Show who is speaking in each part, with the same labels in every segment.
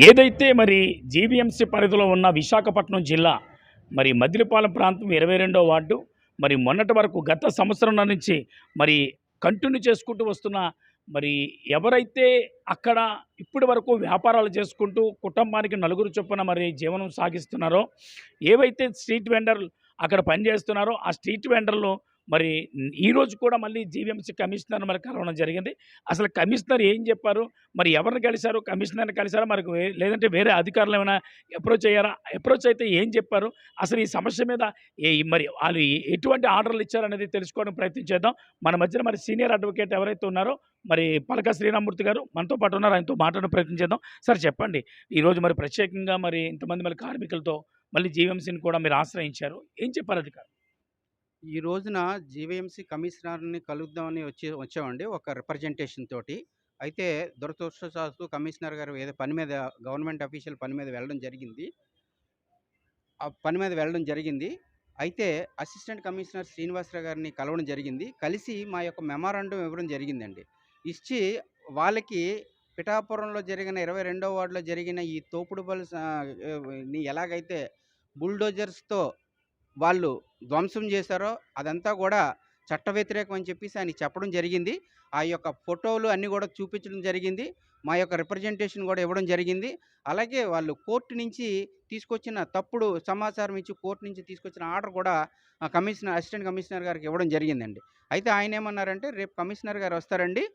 Speaker 1: ఏదైతే మరి జీవీఎంసీ పరిధిలో ఉన్న విశాఖపట్నం జిల్లా మరి మద్దిలపాలెం ప్రాంతం ఇరవై రెండో వార్డు మరి మొన్నటి వరకు గత సంవత్సరం నుంచి మరి కంటిన్యూ చేసుకుంటూ వస్తున్న మరి ఎవరైతే అక్కడ ఇప్పటి వరకు వ్యాపారాలు చేసుకుంటూ కుటుంబానికి నలుగురు చొప్పున మరి జీవనం సాగిస్తున్నారో ఏవైతే స్ట్రీట్ వెండర్లు అక్కడ పనిచేస్తున్నారో ఆ స్ట్రీట్ వెండర్లు మరి ఈరోజు కూడా మళ్ళీ జీవీఎంసీ కమిషనర్ మరి కలవడం జరిగింది. అసలు కమిషనర్ ఏం చెప్పారు? మరి ఎవరిని కలిశారు? కమిషనర్ని కలిశారా? మరి లేదంటే వేరే అధికారులు ఏమైనా అప్రోచ్ అయ్యారా? అప్రోచ్ అయితే ఏం చెప్పారు? అసలు ఈ సమస్య మీద ఏ మరి వాళ్ళు ఎటువంటి ఆర్డర్లు ఇచ్చారనేది తెలుసుకోవడం ప్రయత్నం చేద్దాం. మన మధ్యన మరి సీనియర్ అడ్వకేట్ ఎవరైతే ఉన్నారో మరి పలక శ్రీరామూర్తి గారు మనతో పాటు ఉన్నారు. ఆయనతో మాట్లాడడం ప్రయత్నం చేద్దాం. సార్ చెప్పండి. ఈరోజు మరి ప్రత్యేకంగా మరి ఇంతమంది మరి కార్మికులతో మళ్ళీ జీవీఎంసీని కూడా మీరు ఆశ్రయించారు. ఏం చెప్పారు అధికారులు?
Speaker 2: ఈ రోజున జీవీఎంసీ కమిషనర్ని కలుద్దామని వచ్చి వచ్చామండి ఒక రిప్రజెంటేషన్ తోటి. అయితే దురదృష్టశాస్తు కమిషనర్ గారు ఏదో పని మీద గవర్నమెంట్ అఫీషియల్ పని మీద వెళ్ళడం జరిగింది. ఆ పని మీద వెళ్ళడం జరిగింది. అయితే అసిస్టెంట్ కమిషనర్ శ్రీనివాసరావు గారిని కలవడం జరిగింది. కలిసి మా యొక్క మెమోరాండం ఇవ్వడం జరిగిందండి. ఇచ్చి వాళ్ళకి పిఠాపురంలో జరిగిన ఇరవై రెండో వార్డులో జరిగిన ఈ తోపుడు బలు ఎలాగైతే బుల్డోజర్స్తో వాళ్ళు ధ్వంసం చేశారో అదంతా కూడా చట్ట వ్యతిరేకం అని చెప్పేసి ఆయన చెప్పడం జరిగింది. ఆ యొక్క ఫోటోలు అన్నీ కూడా చూపించడం జరిగింది. మా యొక్క రిప్రజెంటేషన్ కూడా ఇవ్వడం జరిగింది. అలాగే వాళ్ళు కోర్టు నుంచి తీసుకొచ్చిన తప్పుడు సమాచారం ఇచ్చి కోర్టు నుంచి తీసుకొచ్చిన ఆర్డర్ కూడా కమిషనర్ అసిస్టెంట్ కమిషనర్ గారికి ఇవ్వడం జరిగిందండి. అయితే ఆయన ఏమన్నారంటే రేపు కమిషనర్ గారు వస్తారండి.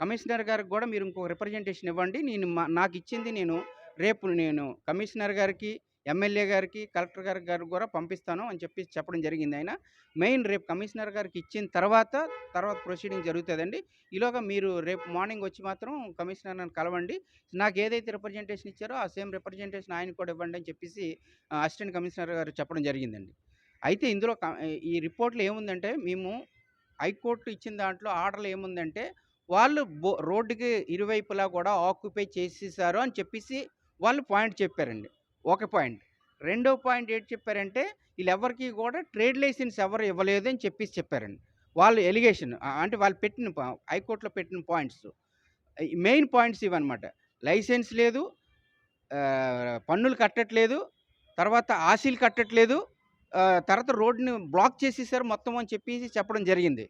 Speaker 2: కమిషనర్ గారికి కూడా మీరు ఇంకొక రిప్రజెంటేషన్ ఇవ్వండి. నేను మా- నాకు ఇచ్చింది నేను రేపు నేను కమిషనర్ గారికి ఎమ్మెల్యే గారికి కలెక్టర్ గారి గారికి కూడా పంపిస్తాను అని చెప్పి చెప్పడం జరిగింది. ఆయన మెయిన్ రేపు కమిషనర్ గారికి ఇచ్చిన తర్వాత తర్వాత ప్రొసీడింగ్ జరుగుతుందండి. ఈలోగా మీరు రేపు మార్నింగ్ వచ్చి మాత్రం కమిషనర్ నన్ను కలవండి. నాకు ఏదైతే రిప్రజెంటేషన్ ఇచ్చారో ఆ సేమ్ రిప్రజెంటేషన్ ఆయన కూడా ఇవ్వండి అని చెప్పేసి అసిస్టెంట్ కమిషనర్ గారు చెప్పడం జరిగిందండి. అయితే ఇందులో ఈ రిపోర్ట్లో ఏముందంటే మేము హైకోర్టు ఇచ్చిన దాంట్లో ఆర్డర్లు ఏముందంటే వాళ్ళు బో రోడ్డుకి ఇరువైపులా కూడా ఆక్యుపై చేసేసారు అని చెప్పేసి వాళ్ళు పాయింట్ చెప్పారండి. ఒక పాయింట్. రెండో పాయింట్ ఏంటి చెప్పారంటే వీళ్ళెవరికి కూడా ట్రేడ్ లైసెన్స్ ఎవరు ఇవ్వలేదు అని చెప్పేసి చెప్పారండి. వాళ్ళు ఎలిగేషన్ అంటే వాళ్ళు పెట్టిన హైకోర్టులో పెట్టిన పాయింట్స్. మెయిన్ పాయింట్స్ ఇవన్నమాట. లైసెన్స్ లేదు పన్నులు కట్టట్లేదు తర్వాత ఆశీలు కట్టట్లేదు తర్వాత రోడ్డుని బ్లాక్ చేసేసారు మొత్తం అని చెప్పేసి చెప్పడం జరిగింది.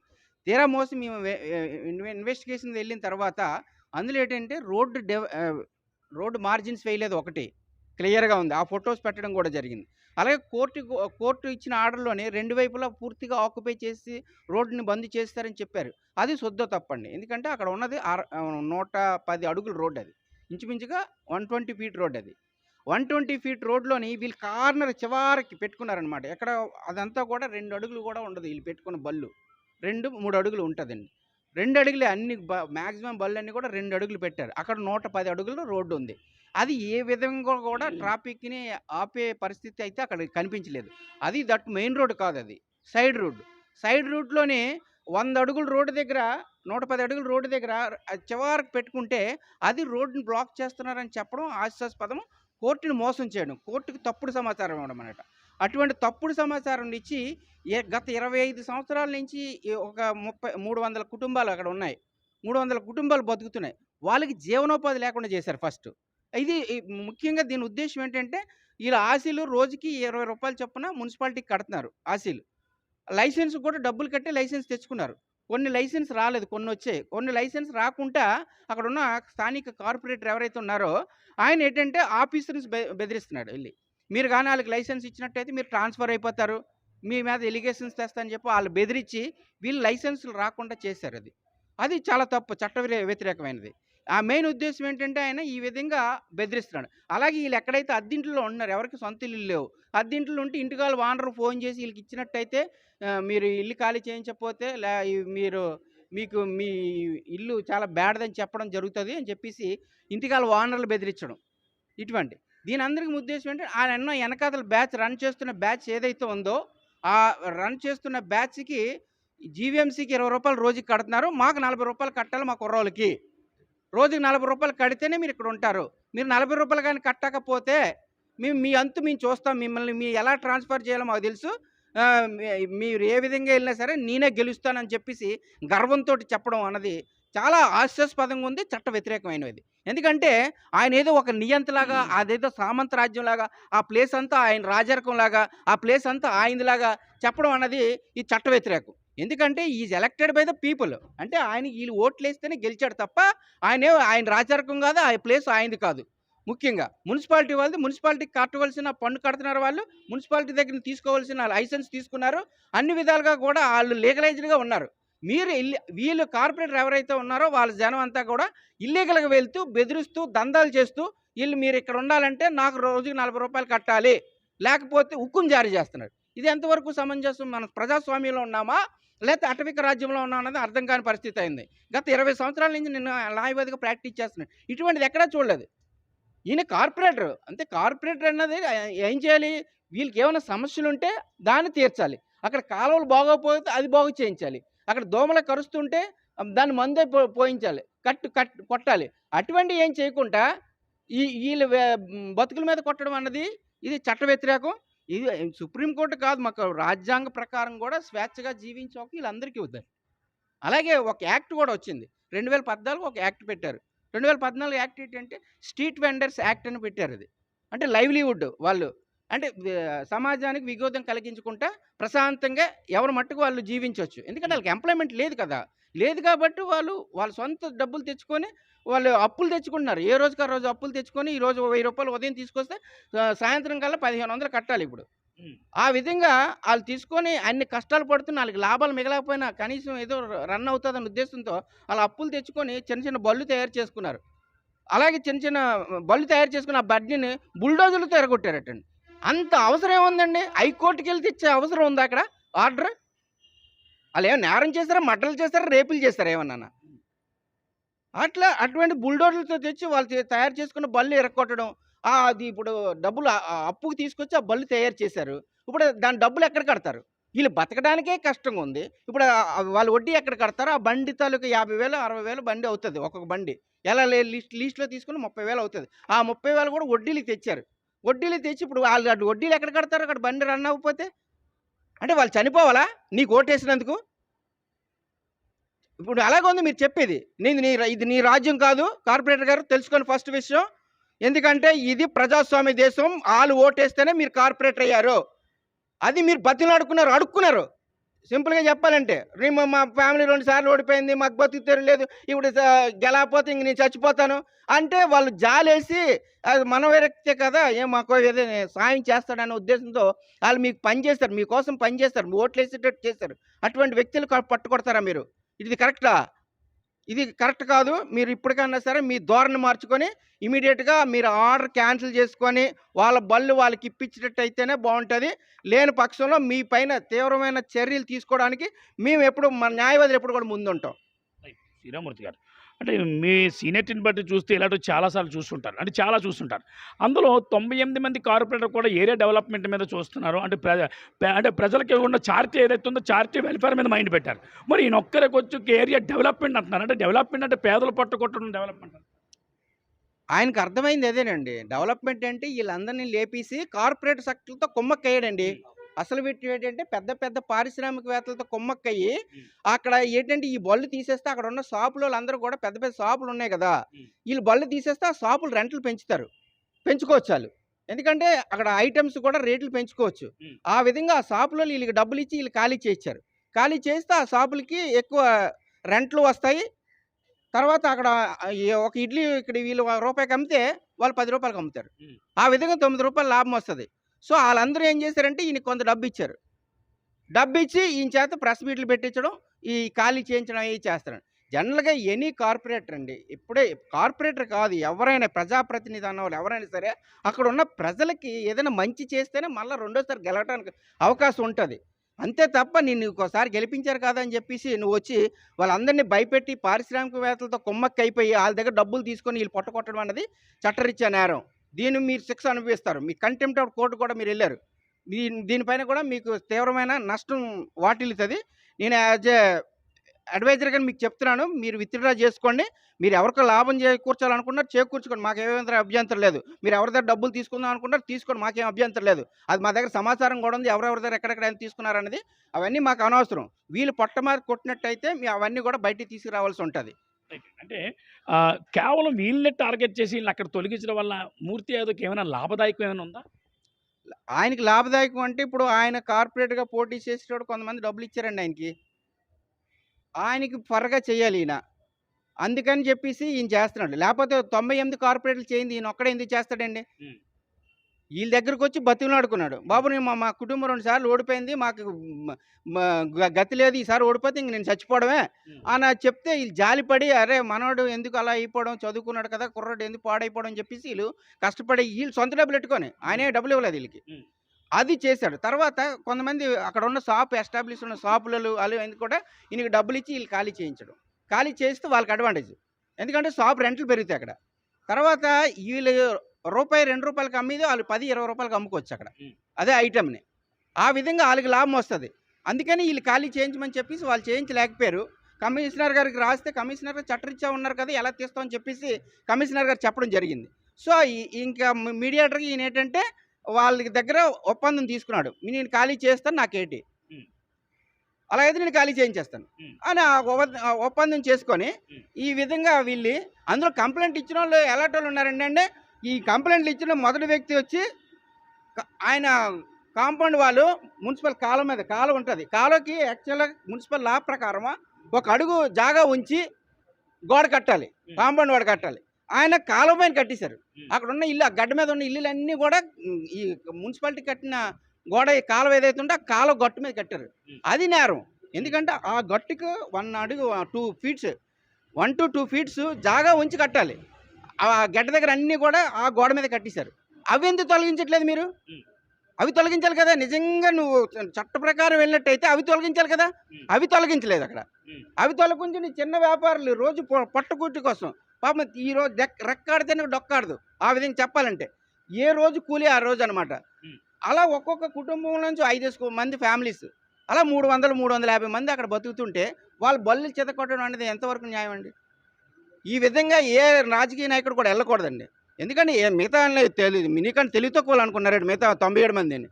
Speaker 2: తీరా మోసం మేము ఇన్వెస్టిగేషన్ వెళ్ళిన తర్వాత అందులో ఏంటంటే రోడ్డు డెవ రోడ్డు మార్జిన్స్ వేయలేదు ఒకటి. క్లియర్గా ఉంది. ఆ ఫొటోస్ పెట్టడం కూడా జరిగింది. అలాగే కోర్టు కోర్టు ఇచ్చిన ఆర్డర్లోనే రెండు వైపులా పూర్తిగా ఆక్యుపై చేసి రోడ్డుని బంద్ చేస్తారని చెప్పారు. అది శుద్ధ తప్పండి. ఎందుకంటే అక్కడ ఉన్నది ఆ, నూట పది అడుగుల రోడ్ అది. ఇంచుమించుగా వన్ ట్వంటీ ఫీట్ రోడ్ అది. వన్ ట్వంటీ ఫీట్ రోడ్లోని వీళ్ళు కార్నర్ చివరికి పెట్టుకున్నారనమాట ఎక్కడ అదంతా కూడా రెండు అడుగులు కూడా ఉండదు. వీళ్ళు పెట్టుకున్న బళ్ళు. రెండు మూడు అడుగులు ఉంటుందండి. రెండు అడుగులే అన్ని బ మ్యాక్సిమం బళ్ళు అన్నీ కూడా రెండు అడుగులు పెట్టారు. అక్కడ నూట పది అడుగుల రోడ్డు ఉంది. అది ఏ విధంగా కూడా ట్రాఫిక్ని ఆపే పరిస్థితి అయితే అక్కడ కనిపించలేదు. అది దట్ మెయిన్ రోడ్ కాదు అది. Side road. సైడ్ రోడ్లోనే వంద అడుగుల రోడ్డు దగ్గర నూట పది అడుగుల రోడ్డు దగ్గర చివరికి పెట్టుకుంటే అది రోడ్డుని బ్లాక్ చేస్తున్నారని చెప్పడం హాస్యాస్పదం. కోర్టుని మోసం చేయడం. కోర్టుకి తప్పుడు సమాచారం ఇవ్వడం అన్నమాట. అటువంటి తప్పుడు సమాచారం ఇచ్చి గత ఇరవై ఐదు సంవత్సరాల నుంచి ఒక ముప్పై మూడు వందల కుటుంబాలు అక్కడ ఉన్నాయి. మూడు వందల కుటుంబాలు బతుకుతున్నాయి. వాళ్ళకి జీవనోపాధి లేకుండా చేశారు ఫస్ట్. ఇది ముఖ్యంగా దీని ఉద్దేశం ఏంటంటే వీళ్ళ ఆశీలు రోజుకి ఇరవై రూపాయలు చొప్పున మున్సిపాలిటీకి కడుతున్నారు ఆశీలు. లైసెన్స్ కూడా డబ్బులు కట్టి లైసెన్స్ తెచ్చుకున్నారు. కొన్ని లైసెన్స్ రాలేదు కొన్ని వచ్చాయి. కొన్ని లైసెన్స్ రాకుండా అక్కడ ఉన్న స్థానిక కార్పొరేటర్ ఎవరైతే ఉన్నారో ఆయన ఏంటంటే ఆఫీసర్ని బె- బెదిరిస్తున్నాడు వెళ్ళి. మీరు కానీ వాళ్ళకి లైసెన్స్ ఇచ్చినట్టయితే మీరు ట్రాన్స్ఫర్ అయిపోతారు. మీ మీద ఎలిగేషన్స్ తెస్తానని చెప్పి వాళ్ళు బెదిరించి వీళ్ళు లైసెన్సులు రాకుండా చేశారు అది. అది చాలా తప్పు చట్ట వ్యతిరేకమైనది. ఆ మెయిన్ ఉద్దేశం ఏంటంటే ఆయన ఈ విధంగా బెదిరిస్తున్నాడు. అలాగే వీళ్ళు ఎక్కడైతే అద్దింట్లో ఉన్నారు ఎవరికి సొంత ఇల్లు లేవు అద్దింట్లో ఉంటే ఇంటికాల వానరు ఫోన్ చేసి వీళ్ళకి ఇచ్చినట్టయితే మీరు ఇల్లు ఖాళీ చేయించకపోతే లే మీరు మీకు మీ ఇల్లు చాలా బ్యాడ్దని చెప్పడం జరుగుతుంది అని చెప్పేసి ఇంటికాల వానర్లు బెదిరించడం. ఇటువంటి. దీని అందరికి ఉద్దేశం ఏంటంటే ఆయన ఎన్నో వెనకాతల బ్యాచ్ రన్ చేస్తున్న బ్యాచ్ ఏదైతే ఉందో ఆ రన్ చేస్తున్న బ్యాచ్కి జీవీఎంసీకి ఇరవై రూపాయలు రోజుకి కడుతున్నారు. మాకు నలభై రూపాయలు కట్టాలి మా కుర్రోళ్ళకి. రోజుకి నలభై రూపాయలు కడితేనే మీరు ఇక్కడ ఉంటారు. మీరు నలభై రూపాయలు కానీ కట్టకపోతే మేము మీ అంతు మేము చూస్తాం మిమ్మల్ని. మీ ఎలా ట్రాన్స్ఫర్ చేయాలో మాకు తెలుసు. మీరు ఏ విధంగా వెళ్ళినా సరే నేనే గెలుస్తానని చెప్పేసి గర్వంతో చెప్పడం అన్నది చాలా హాస్యాస్పదంగా ఉంది చట్ట వ్యతిరేకమైనది. ఎందుకంటే ఆయన ఏదో ఒక నియంతలాగా అదేదో సామంత రాజ్యంలాగా ఆ ప్లేస్ అంతా ఆయన రాజరికంలాగా ఆ ప్లేస్ అంతా ఆయనలాగా చెప్పడం అన్నది ఈ చట్ట వ్యతిరేకం. ఎందుకంటే is elected by the people. అంటే ఆయన వీళ్ళు ఓట్లు వేస్తేనే గెలిచాడు తప్ప ఆయన ఆయన రాజరకం కాదు ఆ ప్లేస్ ఆయనది కాదు. ముఖ్యంగా మున్సిపాలిటీ వాళ్ళది మున్సిపాలిటీకి కట్టవలసిన పన్ను కడుతున్నారు వాళ్ళు మున్సిపాలిటీ దగ్గర తీసుకోవాల్సిన లైసెన్స్ తీసుకున్నారు. అన్ని విధాలుగా కూడా వాళ్ళు లీగలైజ్డ్గా ఉన్నారు. మీరు ఇల్లి వీళ్ళు కార్పొరేటర్ ఎవరైతే ఉన్నారో వాళ్ళ జనం అంతా కూడా ఇల్లీగల్గా వెళ్తూ బెదిరిస్తూ దందాలు చేస్తూ వీళ్ళు మీరు ఇక్కడ ఉండాలంటే నాకు రోజుకి నలభై రూపాయలు కట్టాలి. లేకపోతే ఉక్కును జారీ చేస్తున్నారు. ఇది ఎంతవరకు సమంజసం? మనం ప్రజాస్వామ్యంలో ఉన్నామా? లేకపోతే అటవిక రాజ్యంలో ఉన్నాం అన్నది అర్థం కాని పరిస్థితి అయింది. గత ఇరవై సంవత్సరాల నుంచి నేను న్యాయవాదిగా ప్రాక్టీస్ చేస్తున్నాను. ఇటువంటిది ఎక్కడా చూడలేదు. ఈయన కార్పొరేటర్. అంతే కార్పొరేటర్ అన్నది ఏం చేయాలి? వీళ్ళకి ఏమైనా సమస్యలు ఉంటే దాన్ని తీర్చాలి. అక్కడ కాలువలు బాగోకపోతే అది బాగు చేయించాలి. అక్కడ దోమలు కరుస్తుంటే దాన్ని మందే పో- పోయించాలి. కట్టు కట్ కొట్టాలి. అటువంటి ఏం చేయకుండా ఈ వీళ్ళు బతుకుల మీద కొట్టడం అన్నది ఇది చట్ట వ్యతిరేకం. ఇది సుప్రీంకోర్టు కాదు మాకు రాజ్యాంగ ప్రకారం కూడా స్వేచ్ఛగా జీవించే వీళ్ళందరికీ ఉంది అలాగే ఒక యాక్ట్ కూడా వచ్చింది. రెండు వేల పద్నాలుగు ఒక యాక్ట్ పెట్టారు. రెండు వేల పద్నాలుగు యాక్ట్ ఏంటంటే స్ట్రీట్ వెండర్స్ యాక్ట్ అని పెట్టారు అది. అంటే లైవ్లీవుడ్ వాళ్ళు. అంటే సమాజానికి విఘోదం కలిగించుకుంటా ప్రశాంతంగా ఎవరి మట్టుకు వాళ్ళు జీవించవచ్చు ఎందుకంటే వాళ్ళకి ఎంప్లాయ్మెంట్ లేదు కదా. లేదు కాబట్టి వాళ్ళు వాళ్ళ సొంత డబ్బులు తెచ్చుకొని వాళ్ళు అప్పులు తెచ్చుకుంటున్నారు. ఏ రోజుకి ఆ రోజు అప్పులు తెచ్చుకొని ఈ రోజు వెయ్యి రూపాయలు ఉదయం తీసుకొస్తే సాయంత్రం కల్లా పదిహేను వందలు కట్టాలి ఇప్పుడు. ఆ విధంగా వాళ్ళు తీసుకొని అన్ని కష్టాలు పడుతున్న వాళ్ళకి లాభాలు మిగలకపోయినా కనీసం ఏదో రన్ అవుతుందన్న ఉద్దేశంతో వాళ్ళ అప్పులు తెచ్చుకొని చిన్న చిన్న బళ్ళు తయారు చేసుకున్నారు. అలాగే చిన్న చిన్న బళ్ళు తయారు చేసుకున్న ఆ బడ్డీని బుల్డోజర్లతో ఎరగొట్టారటండి అంత అవసరం ఏముందండి? హైకోర్టుకి వెళ్ళి తెచ్చే అవసరం ఉందా అక్కడ? ఆర్డర్? వాళ్ళు ఏమో నేరం చేస్తారా? మటలు చేస్తారా? రేపులు చేస్తారా ఏమన్నా అట్లా అటువంటి బుల్డోజర్లతో తెచ్చి వాళ్ళు తయారు చేసుకున్న బళ్ళు ఎరక్కొట్టడం అది ఇప్పుడు డబ్బులు అప్పుకి అప్పుకు తీసుకొచ్చి ఆ బళ్ళు తయారు చేశారు. ఇప్పుడు దాని డబ్బులు ఎక్కడ కడతారు? వీళ్ళు బతకడానికే కష్టంగా ఉంది. ఇప్పుడు వాళ్ళు వడ్డీ ఎక్కడ కడతారో? ఆ బండి తాలూకు యాభై వేలు అరవై వేలు బండి అవుతుంది ఒక్కొక్క బండి. ఎలా లే లిస్ట్ లిస్ట్లో తీసుకుని ముప్పై వేలు అవుతుంది. ఆ ముప్పై వేలు కూడా వడ్డీలకి తెచ్చారు. వడ్డీలు తెచ్చి ఇప్పుడు వాళ్ళు అటు వడ్డీలు ఎక్కడ కడతారు? అక్కడ బండి రన్ అవ్వకపోతే అంటే వాళ్ళు చనిపోవాలా? నీకు ఓటేసినందుకు? ఇప్పుడు అలాగే ఉంది మీరు చెప్పేది. నేను నీ ఇది నీ రాజ్యం కాదు. కార్పొరేటర్ గారు తెలుసుకొని ఫస్ట్ విషయం. ఎందుకంటే ఇది ప్రజాస్వామ్య దేశం. వాళ్ళు ఓటేస్తేనే మీరు కార్పొరేటర్ అయ్యారు. అది మీరు బతిలాడుకున్నారు అడుక్కున్నారు. సింపుల్గా చెప్పాలంటే రీ మా- మా ఫ్యామిలీ రెండు సార్లు ఓడిపోయింది మాకు బతుకుతారు తెరలేదు ఇప్పుడు గెలాపోతే గెలకపోతే ఇంక నేను చచ్చిపోతాను. అంటే వాళ్ళు జాలేసి అది మన వ్యక్తే కదా ఏం మాకు ఏదో సాయం చేస్తాడనే ఉద్దేశంతో వాళ్ళు మీకు పని చేస్తారు మీకోసం పనిచేస్తారు ఓట్లు వేసేటట్టు చేస్తారు. అటువంటి వ్యక్తులు పట్టుకొడతారా మీరు? ఇది కరెక్టా? ఇది కరెక్ట్ కాదు. మీరు ఇప్పటికన్నా సరే మీ ధోరణి మార్చుకొని ఇమీడియట్గా మీరు ఆర్డర్ క్యాన్సిల్ చేసుకొని వాళ్ళ బళ్ళు వాళ్ళకి ఇప్పించేటట్టు అయితేనే బాగుంటుంది. లేని పక్షంలో మీ పైన తీవ్రమైన చర్యలు తీసుకోవడానికి మేము ఎప్పుడు మన న్యాయవాదులు ఎప్పుడు కూడా ముందుంటాం.
Speaker 1: శ్రీరామూర్తి గారు అంటే మీ సీనియర్టీని బట్టి చూస్తే ఇలాంటివి చాలాసార్లు చూస్తుంటారు. అంటే చాలా చూస్తుంటారు. అందులో తొంభై ఎనిమిది మంది కార్పొరేటర్ కూడా ఏరియా డెవలప్మెంట్ మీద చూస్తున్నారు. అంటే అంటే ప్రజలకి ఉన్న చారిటీ ఏదైతే ఉందో చారిటీ వెల్ఫేర్ మీద మైండ్ పెట్టారు. మరి ఈయన ఒక్కరికి వచ్చి ఏరియా డెవలప్మెంట్ అంటున్నారు. అంటే డెవలప్మెంట్ అంటే పేదలు పట్టుకొట్టడం డెవలప్మెంట్
Speaker 2: ఆయనకు అర్థమైంది అదేనండి డెవలప్మెంట్ అంటే వీళ్ళందరినీ లేపేసి కార్పొరేట్ సెక్టర్లతో కుమ్మక్కయ్యాడండి. అసలు వీటి ఏంటంటే పెద్ద పెద్ద పారిశ్రామికవేత్తలతో కుమ్మక్కయ్యి అక్కడ ఏంటంటే ఈ బళ్ళు తీసేస్తే అక్కడ ఉన్న షాపుల వాళ్ళందరూ కూడా పెద్ద పెద్ద షాపులు ఉన్నాయి కదా. వీళ్ళు బళ్ళు తీసేస్తే ఆ షాపులు రెంట్లు పెంచుతారు. పెంచుకోవచ్చు వాళ్ళు. ఎందుకంటే అక్కడ ఐటమ్స్ కూడా రేట్లు పెంచుకోవచ్చు. ఆ విధంగా ఆ షాపులో వీళ్ళకి డబ్బులు ఇచ్చి వీళ్ళు ఖాళీ చేయించారు. ఖాళీ చేస్తే ఆ షాపులకి ఎక్కువ రెంట్లు వస్తాయి. తర్వాత అక్కడ ఒక ఇడ్లీ ఇక్కడ వీళ్ళు రూపాయికి అమ్మితే వాళ్ళు పది రూపాయలకి అమ్ముతారు. ఆ విధంగా తొమ్మిది రూపాయలు లాభం వస్తుంది. సో వాళ్ళందరూ ఏం చేశారంటే ఈయన కొంత డబ్బు ఇచ్చారు డబ్బు ఇచ్చి ఈయన చేత ప్రెస్ మీట్లు పెట్టించడం ఈ ఖాళీ చేయించడం అవి చేస్తారు. జనరల్గా ఎనీ కార్పొరేటర్ అండి ఇప్పుడే కార్పొరేటర్ కాదు ఎవరైనా ప్రజాప్రతినిధి అన్న వాళ్ళు ఎవరైనా సరే అక్కడ ఉన్న ప్రజలకి ఏదైనా మంచి చేస్తేనే మళ్ళీ రెండోసారి గెలవడానికి అవకాశం ఉంటుంది. అంతే తప్ప నేను ఇంకోసారి గెలిపించారు కదా అని చెప్పేసి నువ్వు వచ్చి వాళ్ళందరినీ భయపెట్టి పారిశ్రామికవేత్తలతో కుమ్మక్కి అయిపోయి వాళ్ళ దగ్గర డబ్బులు తీసుకొని వీళ్ళు పొట్టకొట్టడం అన్నది చట్టరిచ్చే నేరం. దీన్ని మీరు శిక్ష అనుభవిస్తారు. మీ కంటెంప్ట్ ఆఫ్ కోర్టు కూడా మీరు వెళ్ళారు. దీని దీనిపైన కూడా మీకు తీవ్రమైన నష్టం వాటిల్లుతుంది. నేను యాజ్ ఏ అడ్వైజర్గా మీకు చెప్తున్నాను. మీరు విత్డ్రా చేసుకోండి. మీరు ఎవరికో లాభం చేకూర్చాలనుకున్నారు చేకూర్చుకోండి. మాకు ఏమైనా అభ్యంతరం లేదు. మీరు ఎవరి దగ్గర డబ్బులు తీసుకుందాం అనుకున్నారు తీసుకోండి. మాకేం అభ్యంతరం లేదు. అది మా దగ్గర సమాచారం కూడా ఉంది. ఎవరెవరి దగ్గర ఎక్కడెక్కడ ఎంత తీసుకున్నారనేది అవన్నీ మాకు అనవసరం. వీళ్ళు పొట్టమారి కొట్టినట్టయితే మీ అవన్నీ కూడా బయటికి తీసుకురావాల్సి ఉంటుంది.
Speaker 1: అంటే కేవలం వీళ్ళని టార్గెట్ చేసి వీళ్ళని అక్కడ తొలగించడం వల్ల మూర్తి యాదవ్కి ఏమైనా లాభదాయకం ఏమైనా ఉందా?
Speaker 2: ఆయనకి లాభదాయకం అంటే ఇప్పుడు ఆయన కార్పొరేట్గా పోటీ చేసేటప్పుడు కొంతమంది డబ్బులు ఇచ్చారండి ఆయనకి. ఆయనకి ఫరగా చేయాలి ఈయన. అందుకని చెప్పేసి ఈయన చేస్తున్నాడు. లేకపోతే తొంభై ఎనిమిది కార్పొరేట్లు చేయింది ఈయన ఒక్కడే ఎందుకు చేస్తాడండి. వీళ్ళ దగ్గరకు వచ్చి బతిమలాడుకున్నాడు. బాబు నేను మా మా కుటుంబం రెండు సార్లు ఓడిపోయింది మాకు గతి లేదు ఈసారి ఓడిపోతే ఇంక నేను చచ్చిపోవడమే. అని చెప్తే వీళ్ళు జాలిపడి అరే మనోడు ఎందుకు అలా అయిపోవడం చదువుకున్నాడు కదా కుర్రాడు ఎందుకు పాడైపోవడం అని చెప్పేసి వీళ్ళు కష్టపడి వీళ్ళు సొంత డబ్బులు పెట్టుకొని ఆయనే డబ్బులు ఇవ్వలేదు వీళ్ళకి. అది చేశాడు. తర్వాత కొంతమంది అక్కడ ఉన్న షాప్ ఎస్టాబ్లిష్ ఉన్న షాపులలో వాళ్ళు ఎందుకు కూడా ఈయనకి డబ్బులు ఇచ్చి వీళ్ళు ఖాళీ చేయించడం. ఖాళీ చేస్తే వాళ్ళకి అడ్వాంటేజ్. ఎందుకంటే షాప్ రెంట్లు పెరుగుతాయి అక్కడ. తర్వాత వీళ్ళు రూపాయి రెండు రూపాయలకి అమ్మేది వాళ్ళు పది ఇరవై రూపాయలకి అమ్ముకోవచ్చు అక్కడ. అదే ఐటమ్ని ఆ విధంగా వాళ్ళకి లాభం వస్తుంది అందుకని వీళ్ళు ఖాళీ చేయించమని చెప్పేసి వాళ్ళు చేయించలేకపోయారు కమిషనర్ గారికి రాస్తే కమిషనర్ గారు చట్టరీత్యా ఉన్నారు కదా ఎలా తీస్తామని చెప్పేసి కమిషనర్ గారు చెప్పడం జరిగింది సో ఇంకా మీడియేటర్కి ఈయన ఏంటంటే వాళ్ళ దగ్గర ఒప్పందం తీసుకున్నాడు నేను ఖాళీ చేస్తాను నాకేంటి
Speaker 1: ఉమ్.
Speaker 2: అలా అయితే నేను ఖాళీ చేయించేస్తాను. అని ఒప్పందం చేసుకొని. ఈ విధంగా వీళ్ళు అందులో కంప్లైంట్ ఇచ్చిన వాళ్ళు ఎలాంటి వాళ్ళు ఉన్నారండి అంటే ఈ కంప్లైంట్లు ఇచ్చిన మొదటి వ్యక్తి వచ్చి ఆయన కాంపౌండ్ వాళ్ళు మున్సిపల్ కాలం మీద కాలం ఉంటుంది కాలువకి యాక్చువల్గా మున్సిపల్ లా ప్రకారం ఒక అడుగు జాగా ఉంచి గోడ కట్టాలి. కాంపౌండ్ గోడ కట్టాలి ఆయన కాలువ పైన కట్టేశారు. అక్కడ ఉన్న ఇల్లు ఆ గడ్డ మీద ఉన్న ఇల్లులన్నీ కూడా ఈ మున్సిపాలిటీ కట్టిన గోడ కాలువ ఏదైతే ఉందో ఆ కాలువ గట్టు మీద కట్టారు. అది నేరం ఎందుకంటే ఆ గట్టుకు వన్ అడుగు two feets one two two feets జాగా ఉంచి కట్టాలి ఆ గడ్డ దగ్గర అన్నీ కూడా ఆ గోడ మీద కట్టేశారు అవి ఎందుకు తొలగించట్లేదు మీరు. అవి తొలగించాలి కదా నిజంగా నువ్వు చట్ట ప్రకారం వెళ్ళినట్టయితే అవి తొలగించాలి కదా. అవి తొలగించలేదు అక్కడ. అవి తొలగించి నీ చిన్న వ్యాపారులు రోజు పొ- పట్టుకుట్టి కోసం పాపం ఈ రోజు దెక్- రెక్కాడితే నీకు డొక్కాడదు ఆ విధంగా చెప్పాలంటే ఏ రోజు కూలి ఆ రోజు అనమాట. అలా ఒక్కొక్క కుటుంబం నుంచి ఐదు మంది ఫ్యామిలీస్ అలా మూడు వందలు మూడు వందల యాభై మంది అక్కడ బతుకుతుంటే వాళ్ళు బళ్ళు చెతకొట్టడం అనేది ఎంతవరకు న్యాయం అండి ఈ విధంగా ఏ రాజకీయ నాయకుడు కూడా వెళ్ళకూడదండి. ఎందుకంటే ఏ మిగతా తెలియదు మీకంటే తెలివి తక్కువ అనుకున్నారండి మిగతా తొంభై ఏడు మందిని.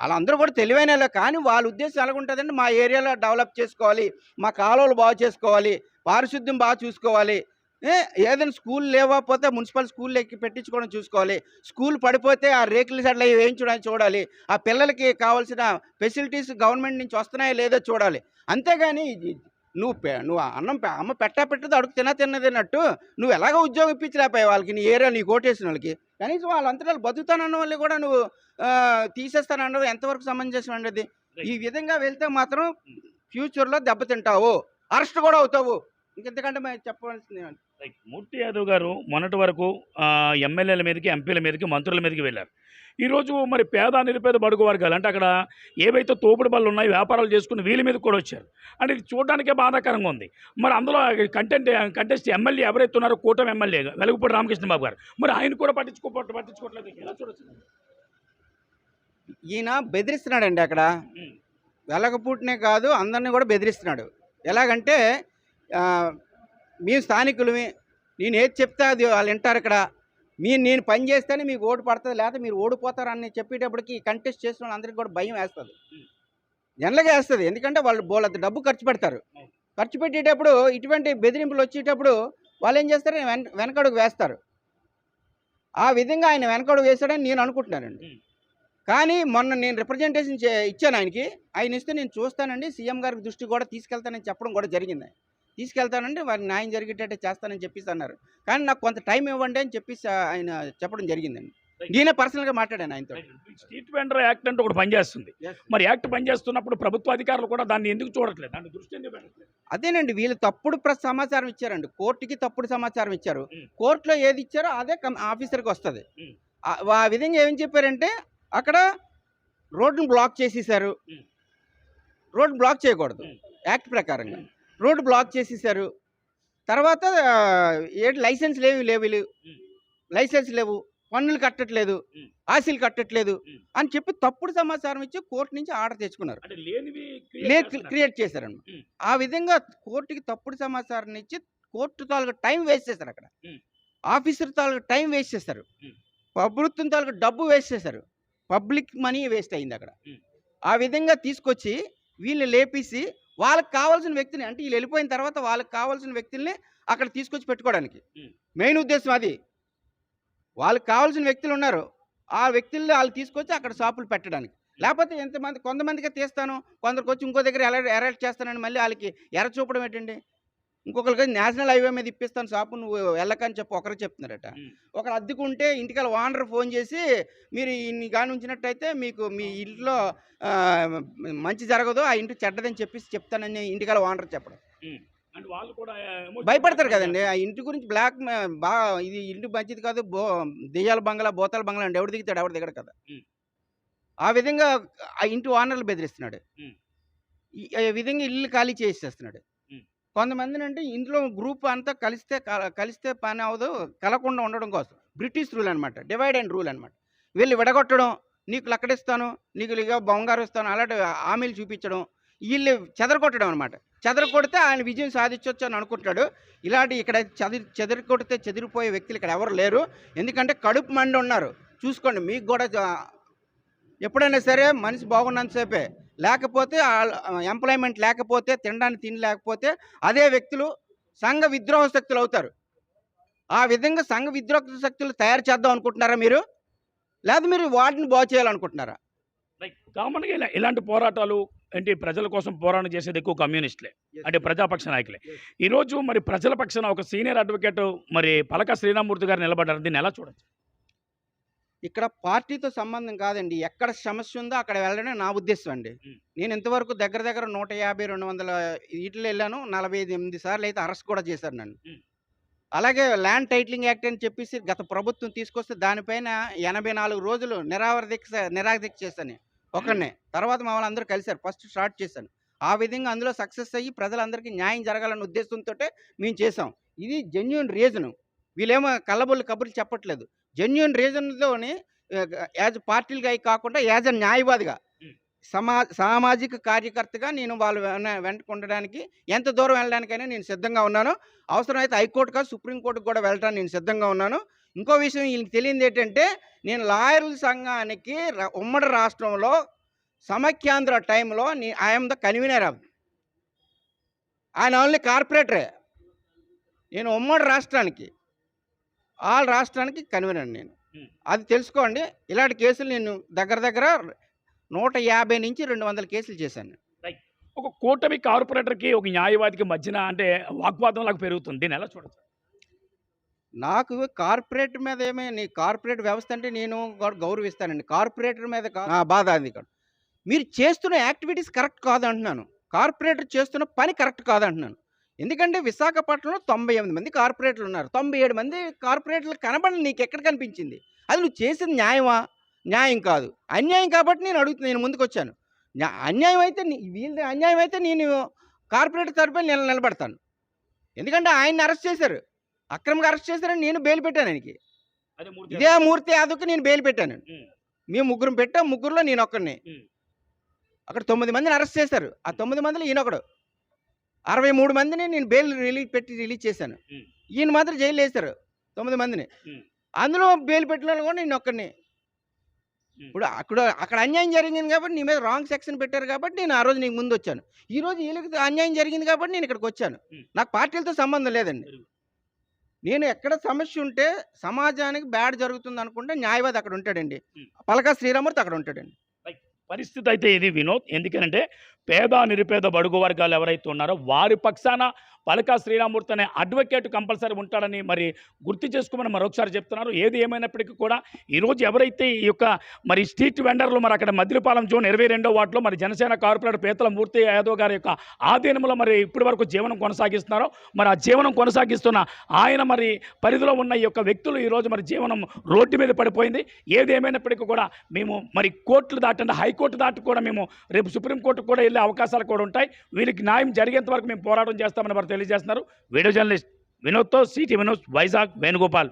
Speaker 2: వాళ్ళందరూ కూడా తెలివైన కానీ వాళ్ళ ఉద్దేశం ఎలాగుంటుందండి మా ఏరియాలో డెవలప్ చేసుకోవాలి మా కాలువలు బాగు చేసుకోవాలి పారిశుద్ధ్యం బాగా చూసుకోవాలి. ఏదైనా స్కూల్ లేవకపోతే మున్సిపల్ స్కూల్ ఎక్కి పెట్టించుకోవడం చూసుకోవాలి. స్కూల్ పడిపోతే ఆ రేకుల సెట్లు అవి వేయించడానికి చూడాలి. ఆ పిల్లలకి కావాల్సిన ఫెసిలిటీస్ గవర్నమెంట్ నుంచి వస్తున్నాయో లేదో చూడాలి. అంతేగాని ఇది- నువ్వు పె- నువ్వు అన్నం పె- అమ్మ పెట్టా పెట్టదు అడుగు తిన తిన్నదిన్నట్టు నువ్వు ఎలాగో ఉద్యోగం ఇప్పించలేకపోయావు వాళ్ళకి నీ ఏరియా నీ ఓటేసిన వాళ్ళకి. కనీసం వాళ్ళంతటా వాళ్ళు బతుకుతానన్న వాళ్ళు కూడా నువ్వు తీసేస్తానన్నది ఎంతవరకు సమంజసం అండి ఈ విధంగా వెళ్తే మాత్రం ఫ్యూచర్లో దెబ్బతింటావు. అరెస్ట్ కూడా అవుతావు. ఇంకెంతకంటే మేము చెప్పవలసింది.
Speaker 1: మూర్తి యాదవ్ గారు మొన్నటి వరకు ఎమ్మెల్యేల మీదకి ఎంపీల మీదకి మంత్రుల మీదకి వెళ్ళారు. ఈరోజు మరి పేద నిరుపేద బడుగు వర్గాలు అంటే అక్కడ ఏవైతే తోపుడు బళ్ళు ఉన్నాయో వ్యాపారాలు చేసుకుని వీళ్ళ మీద కూడా వచ్చారు. అంటే ఇది చూడడానికే బాధాకరంగా ఉంది. మరి అందులో కంటెంట్ కంటెస్ట్ ఎమ్మెల్యే ఎవరైతే ఉన్నారో కూటమి ఎమ్మెల్యే వెలుగుపూడి రామకృష్ణ బాబు గారు. మరి ఆయన కూడా పట్టించుకో పట్టించుకోవట్లేదు ఎలా చూడొచ్చు?
Speaker 2: ఈయన బెదిరిస్తున్నాడండి అక్కడ. వెలగపూటనే కాదు అందరినీ కూడా బెదిరిస్తున్నాడు. ఎలాగంటే మేము స్థానికులమే. నేను ఏది చెప్తే అది వాళ్ళు వింటారు ఇక్కడ. మీరు నేను పని చేస్తేనే మీకు ఓటు పడుతుంది. లేకపోతే మీరు ఓడిపోతారని చెప్పేటప్పటికి కంటెస్ట్ చేసిన వాళ్ళందరికీ కూడా భయం వేస్తుంది. జనరల్గా వేస్తుంది. ఎందుకంటే వాళ్ళు బోళ్ళంత డబ్బు ఖర్చు పెడతారు. ఖర్చు పెట్టేటప్పుడు ఇటువంటి బెదిరింపులు వచ్చేటప్పుడు వాళ్ళు ఏం చేస్తారు? వెన వెనకడుగు వేస్తారు. ఆ విధంగా ఆయన వెనకడుగు వేస్తాడని నేను అనుకుంటున్నానండి. కానీ మొన్న నేను రిప్రజెంటేషన్ చే ఇచ్చాను ఆయనకి. ఆయన ఇస్తే నేను చూస్తానండి. సీఎం గారికి దృష్టి కూడా తీసుకెళ్తానని చెప్పడం కూడా జరిగింది. తీసుకెళ్తానండి వారికి న్యాయం జరిగేటట్టే చేస్తానని చెప్పేసి అన్నారు. కానీ నాకు కొంత టైం ఇవ్వండి అని చెప్పేసి ఆయన చెప్పడం జరిగిందండి. నేనే పర్సనల్గా మాట్లాడాను ఆయనతో.
Speaker 1: స్ట్రీట్ వెండర్ యాక్ట్ అంటే ఒకటి పనిచేస్తుంది. మరి యాక్ట్ పనిచేస్తున్నప్పుడు ప్రభుత్వ అధికారులు కూడా దాన్ని ఎందుకు చూడట్లేదు? దాని దృష్టి ఎందుకు పెట్టట్లేదు?
Speaker 2: అదేనండి వీళ్ళు తప్పుడు సమాచారం ఇచ్చారండి. కోర్టుకి తప్పుడు సమాచారం ఇచ్చారు.
Speaker 1: ఉమ్.
Speaker 2: కోర్టులో ఏది ఇచ్చారో అదే కం- ఆఫీసర్కి వస్తుంది.
Speaker 1: ఉమ్.
Speaker 2: ఆ విధంగా ఏం చెప్పారంటే అక్కడ రోడ్డును బ్లాక్ చేసేసారు.
Speaker 1: ఉమ్.
Speaker 2: రోడ్ బ్లాక్ చేయకూడదు. యాక్ట్ ప్రకారంగా. రోడ్డు బ్లాక్ చేసేసారు తర్వాత ఏంటి లైసెన్స్ లేవు లేవు. లైసెన్స్ లేవు పన్నులు కట్టట్లేదు. ఆశీలు కట్టట్లేదు. అని చెప్పి తప్పుడు సమాచారం ఇచ్చి కోర్టు నుంచి ఆర్డర్ తెచ్చుకున్నారు. క్రియేట్ చేశారన్నమాట. ఆ విధంగా కోర్టుకి తప్పుడు సమాచారం ఇచ్చి కోర్టు తాలూకు టైం వేస్ట్ చేశారు అక్కడ. ఆఫీసర్ తాలూకు టైం వేస్ట్ చేశారు. ప్రభుత్వం తాలూకు డబ్బు వేస్ట్ చేశారు పబ్లిక్ మనీ వేస్ట్ అయింది అక్కడ. ఆ విధంగా తీసుకొచ్చి వీళ్ళని లేపేసి వాళ్ళకి కావాల్సిన వ్యక్తిని అంటే వీళ్ళు వెళ్ళిపోయిన తర్వాత వాళ్ళకి కావాల్సిన వ్యక్తుల్ని అక్కడ తీసుకొచ్చి పెట్టుకోవడానికి. మెయిన్ ఉద్దేశం అది. వాళ్ళకి కావాల్సిన వ్యక్తులు ఉన్నారు. ఆ వ్యక్తుల్లో వాళ్ళు తీసుకొచ్చి అక్కడ షాపులు పెట్టడానికి. లేకపోతే ఎంతమంది కొంతమందికి తీస్తాను. కొందరికి వచ్చి ఇంకో దగ్గర ఎలా అరెస్ట్ చేస్తానని మళ్ళీ వాళ్ళకి ఎర చూపడం ఏంటండి? ఇంకొకరికి నేషనల్ హైవే మీద ఇప్పిస్తాను షాపు నువ్వు వెళ్ళకని చెప్పి ఒకరికి చెప్తున్నారట. ఒకరు అద్దెకుంటే ఇంటికి ఓనర్ ఫోన్ చేసి మీరు ఇన్ని కానీ ఉంచినట్టయితే మీకు మీ ఇంట్లో మంచి జరగదు ఆ ఇంటి చెడ్డదని చెప్పేసి చెప్తానని ఇంటికాల ఓనర్ చెప్పడం
Speaker 1: వాళ్ళు కూడా
Speaker 2: భయపడతారు కదండి ఆ ఇంటి గురించి బ్లాక్ బా ఇది ఇంటి మంచిది కాదు బో దెయ్యాల బంగ్లా బోతాల బంగ్లా అంటే ఎవడు దిగుతాడు ఎవడు దిగడు కదా. ఆ విధంగా ఆ ఇంటి ఓనర్లు బెదిరిస్తున్నాడు. ఈ- విధంగా ఇల్లు ఖాళీ చేసేస్తున్నాడు. కొంతమందిని అంటే ఇంట్లో గ్రూప్ అంతా కలిస్తే కలిస్తే పని అవదు కలకుండా ఉండడం కోసం. బ్రిటిష్ రూల్ అనమాట డివైడ్ అండ్ రూల్ అనమాట వీళ్ళు విడగొట్టడం నీకు లక్కడిస్తాను నీకు ఇక బంగారు ఇస్తాను అలాంటి హామీలు చూపించడం వీళ్ళు చెదరగొట్టడం అనమాట చెదరగొడితే ఆయన విజయం సాధించవచ్చు అని అనుకుంటాడు. ఇలాంటి ఇక్కడ చెదిరి చెదరగొడితే చెదిరిపోయే వ్యక్తులు ఇక్కడ ఎవరు లేరు. ఎందుకంటే కడుపు మండి ఉన్నారు చూసుకోండి మీకు కూడా జా- ఎప్పుడైనా సరే మనిషి బాగున్నంతసేపే లేకపోతే ఎంప్లాయ్మెంట్ లేకపోతే తినడానికి తిండి లేకపోతే అదే వ్యక్తులు సంఘ విద్రోహ శక్తులు అవుతారు. ఆ విధంగా సంఘ విద్రోహ శక్తులు తయారు చేద్దాం అనుకుంటున్నారా మీరు? లేదా మీరు వాటిని బాగు చేయాలనుకుంటున్నారా?
Speaker 1: కామన్గా ఇలా ఇలాంటి పోరాటాలు ఏంటి ప్రజల కోసం పోరాటం చేసేది ఎక్కువ కమ్యూనిస్టులే. అంటే ప్రజాపక్ష నాయకులే. ఈరోజు మరి ప్రజల పక్షాన ఒక సీనియర్ అడ్వకేట్ మరి పలక శ్రీరామూర్తి గారు నిలబడ్డారు. దీన్ని ఎలా చూడొచ్చు?
Speaker 2: ఇక్కడ పార్టీతో సంబంధం కాదండి. ఎక్కడ సమస్య ఉందో అక్కడ వెళ్ళడమే నా ఉద్దేశం అండి. నేను ఇంతవరకు దగ్గర దగ్గర నూట యాభై రెండు వందల ఇట్లు వెళ్ళాను. నలభై ఐదు ఎనిమిది సార్లు అయితే అరెస్ట్ కూడా చేశారు నన్ను. అలాగే ల్యాండ్ టైటిలింగ్ యాక్ట్ అని చెప్పేసి గత ప్రభుత్వం తీసుకొస్తే దానిపైన ఎనభై నాలుగు రోజులు నిరావర దీక్ష నిరాదీక్ష చేశాను ఒకరినే తర్వాత మా వాళ్ళందరూ కలిశారు. ఫస్ట్ స్టార్ట్ చేశాను. ఆ విధంగా అందులో సక్సెస్ అయ్యి ప్రజలందరికీ న్యాయం జరగాలన్న ఉద్దేశంతో మేము చేసాం ఇది జెన్యున్ రీజను. వీళ్ళేమో కళ్ళబొల్లి కబుర్లు చెప్పట్లేదు. జెన్యున్ రీజన్తోని యాజ్ పార్టీలుగా కాకుండా యాజ్ అ న్యాయవాదిగా. సమా సామాజిక కార్యకర్తగా నేను వాళ్ళు వెన- వెంట ఉండడానికి ఎంత దూరం వెళ్ళడానికైనా నేను సిద్ధంగా ఉన్నాను. అవసరమైతే హైకోర్టు కాదు సుప్రీంకోర్టుకు కూడా వెళ్ళడానికి నేను సిద్ధంగా ఉన్నాను. ఇంకో విషయం వీళ్ళకి తెలియంది ఏంటంటే నేను లాయర్ల సంఘానికి ఉమ్మడి రాష్ట్రంలో సమైక్యాంధ్ర టైంలో నీ ఐఎమ్ ద కన్వీనర్ ఆఫ్ ఆయన ఓన్లీ కార్పొరేటరే నేను ఉమ్మడి రాష్ట్రానికి ఆల్ రాష్ట్రానికి కన్వీనర్ నేను. అది తెలుసుకోండి. ఇలాంటి కేసులు నేను దగ్గర దగ్గర నూట యాభై నుంచి రెండు వందల కేసులు చేశాను
Speaker 1: ఒక కూటమి కార్పొరేటర్కి ఒక న్యాయవాదికి మధ్యన అంటే వాగ్వాదం లాగా పెరుగుతుంది. దీన్ని ఎలా చూడొచ్చు?
Speaker 2: నాకు కార్పొరేట్ మీద ఏమే నీ కార్పొరేట్ వ్యవస్థ అంటే నేను గౌరవిస్తానండి. కార్పొరేటర్ మీద బాధ అది ఇక్కడ మీరు చేస్తున్న యాక్టివిటీస్ కరెక్ట్ కాదు అంటున్నాను కార్పొరేటర్ చేస్తున్న పని కరెక్ట్ కాదు అంటున్నాను ఎందుకంటే విశాఖపట్నంలో తొంభై ఎనిమిది మంది కార్పొరేటర్లు ఉన్నారు. తొంభై ఏడు మంది కార్పొరేటర్లు కనబడి నీకు ఎక్కడ కనిపించింది అది నువ్వు చేసింది న్యాయమా? న్యాయం కాదు. అన్యాయం కాబట్టి నేను అడుగుతున్నాను నేను ముందుకు వచ్చాను న్యా- అన్యాయం అయితే వీళ్ళది అన్యాయం అయితే నేను కార్పొరేటర్ తరపున నిల నిలబడతాను. ఎందుకంటే ఆయన్ని అరెస్ట్ చేశారు. అక్రమంగా అరెస్ట్ చేశారని నేను బెయిల్ పెట్టాను ఆయనకి. ఇదే మూర్తి యాదవ్కి నేను బెయిల్ పెట్టాను. మేము ముగ్గురు పెట్టాం. ముగ్గురులో నేను ఒక్కడిని. అక్కడ తొమ్మిది మందిని అరెస్ట్ చేశారు. ఆ తొమ్మిది మందిలో ఈయన ఒకడు అరవై మూడు మందిని నేను బెయిల్ రిలీజ్ పెట్టి రిలీజ్ చేశాను. ఈయన మాత్రం జైలు వేశారు తొమ్మిది మందిని. అందులో బెయిల్ పెట్టిన కూడా నేను ఒక్కడిని. ఇప్పుడు అక్కడ అక్కడ అన్యాయం జరిగింది కాబట్టి నీ మీద రాంగ్ సెక్షన్ పెట్టారు కాబట్టి నేను ఆ రోజు నీకు ముందు వచ్చాను ఈ రోజు వీళ్ళకి అన్యాయం జరిగింది కాబట్టి నేను ఇక్కడికి వచ్చాను. నాకు పార్టీలతో సంబంధం లేదండి. నేను ఎక్కడ సమస్య ఉంటే సమాజానికి బ్యాడ్ జరుగుతుంది అనుకుంటే న్యాయవాది అక్కడ ఉంటాడండి. పలక శ్రీరామూర్తి అక్కడ ఉంటాడండి
Speaker 1: పరిస్థితి అయితే ఇది వినోద్ ఎందుకంటే పేద నిరుపేద బడుగు వర్గాలు ఎవరైతే ఉన్నారో వారి పక్షాన పలకా శ్రీరామూర్తి అనే అడ్వకేట్ కంపల్సరీ ఉంటాడని మరి గుర్తు చేసుకోమని మరొకసారి చెప్తున్నారు. ఏది ఏమైనప్పటికీ కూడా ఈరోజు ఎవరైతే ఈ యొక్క మరి స్ట్రీట్ వెండర్లు మరి అక్కడ మద్దిలపాలెం జోన్ ఇరవై రెండో వార్డులో మరి జనసేన కార్పొరేటర్ పేతల మూర్తి యాదవ్ గారి యొక్క ఆధీనంలో మరి ఇప్పటి వరకు జీవనం కొనసాగిస్తున్నారో మరి ఆ జీవనం కొనసాగిస్తున్న ఆయన మరి పరిధిలో ఉన్న ఈ యొక్క వ్యక్తులు ఈరోజు మరి జీవనం రోడ్డు మీద పడిపోయింది. ఏది ఏమైనప్పటికీ కూడా మేము మరి కోర్టులు దాటండి హైకోర్టు దాటి కూడా మేము రేపు సుప్రీంకోర్టు కూడా వెళ్ళే అవకాశాలు కూడా ఉంటాయి. వీళ్ళకి న్యాయం జరిగేంత వరకు మేము పోరాటం చేస్తామని వారు తెలియజేస్తున్నారు. వీడియో జర్నలిస్ట్ వినోద్తో సిటీ వినోద్ వైజాగ్ వేణుగోపాల్.